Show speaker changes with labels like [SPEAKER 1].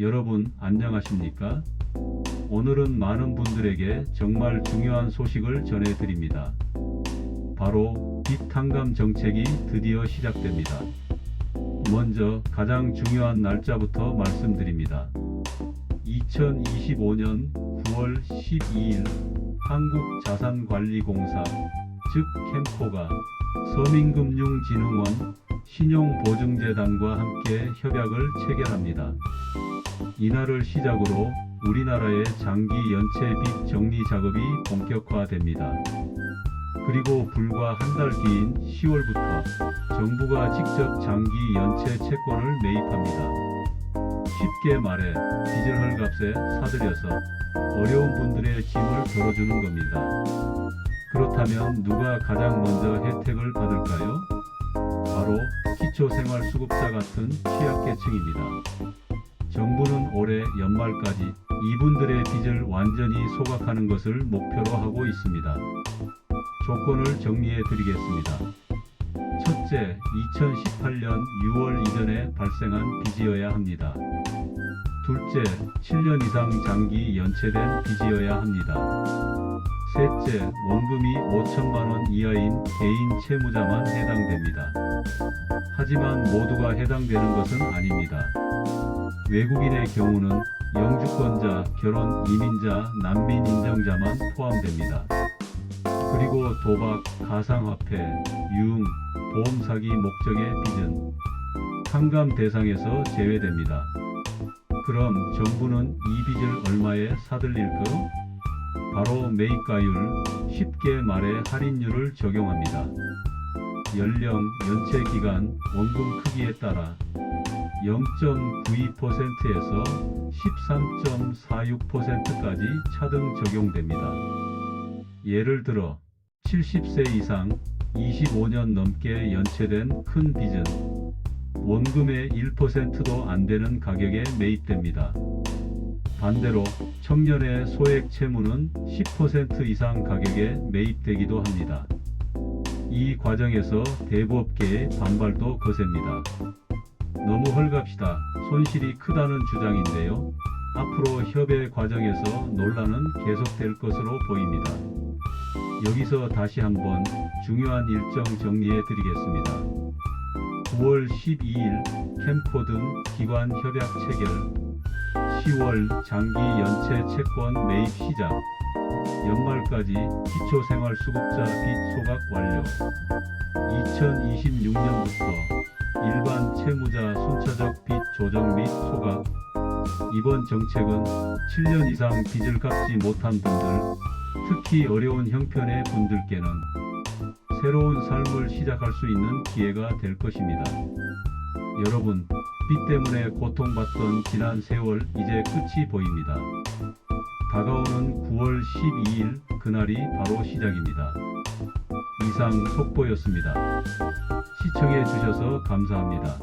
[SPEAKER 1] 여러분 안녕하십니까? 오늘은 많은 분들에게 정말 중요한 소식을 전해드립니다. 바로 빚 탕감 정책이 드디어 시작됩니다. 먼저 가장 중요한 날짜부터 말씀드립니다. 2025년 9월 12일 한국자산관리공사 즉 캠코가 서민금융진흥원 신용보증재단과 함께 협약을 체결합니다. 이날을 시작으로 우리나라의 장기 연체 빚 정리 작업이 본격화됩니다. 그리고 불과 한 달 뒤인 10월부터 정부가 직접 장기 연체 채권을 매입합니다. 쉽게 말해 빚을 헐값에 사들여서 어려운 분들의 짐을 덜어주는 겁니다. 그렇다면 누가 가장 먼저 혜택을 받을까요? 바로 기초생활수급자 같은 취약계층입니다. 정부는 올해 연말까지 이분들의 빚을 완전히 소각하는 것을 목표로 하고 있습니다. 조건을 정리해 드리겠습니다. 첫째, 2018년 6월 이전에 발생한 빚이어야 합니다. 둘째, 7년 이상 장기 연체된 빚이어야 합니다. 셋째, 원금이 5천만 원 이하인 개인 채무자만 해당됩니다. 하지만 모두가 해당되는 것은 아닙니다. 외국인의 경우는 영주권자, 결혼, 이민자, 난민 인정자만 포함됩니다. 그리고 도박, 가상화폐, 유흥, 보험 사기 목적의 빚은 탕감 대상에서 제외됩니다. 그럼 정부는 이 빚을 얼마에 사들릴까? 바로 매입가율, 쉽게 말해 할인율을 적용합니다. 연령, 연체 기간, 원금 크기에 따라 0.92%에서 13.46%까지 차등 적용됩니다. 예를 들어 70세 이상 25년 넘게 연체된 큰 빚은 원금의 1%도 안 되는 가격에 매입됩니다. 반대로 청년의 소액 채무는 10% 이상 가격에 매입되기도 합니다. 이 과정에서 대부업계의 반발도 거셉니다. 너무 헐갑시다. 손실이 크다는 주장인데요. 앞으로 협의 과정에서 논란은 계속될 것으로 보입니다. 여기서 다시 한번 중요한 일정 정리해 드리겠습니다. 9월 12일 캠코 등 기관 협약 체결 10월 장기 연체 채권 매입 시작 연말까지 기초생활수급자 빚 소각 완료. 2026년부터 일반 채무자 순차적 빚 조정 및 소각. 이번 정책은 7년 이상 빚을 갚지 못한 분들 특히 어려운 형편의 분들께는 새로운 삶을 시작할 수 있는 기회가 될 것입니다. 여러분, 빚 때문에 고통받던 지난 세월 이제 끝이 보입니다. 다가오는 9월 12일 그날이 바로 시작입니다. 이상 속보였습니다. 시청해 주셔서 감사합니다.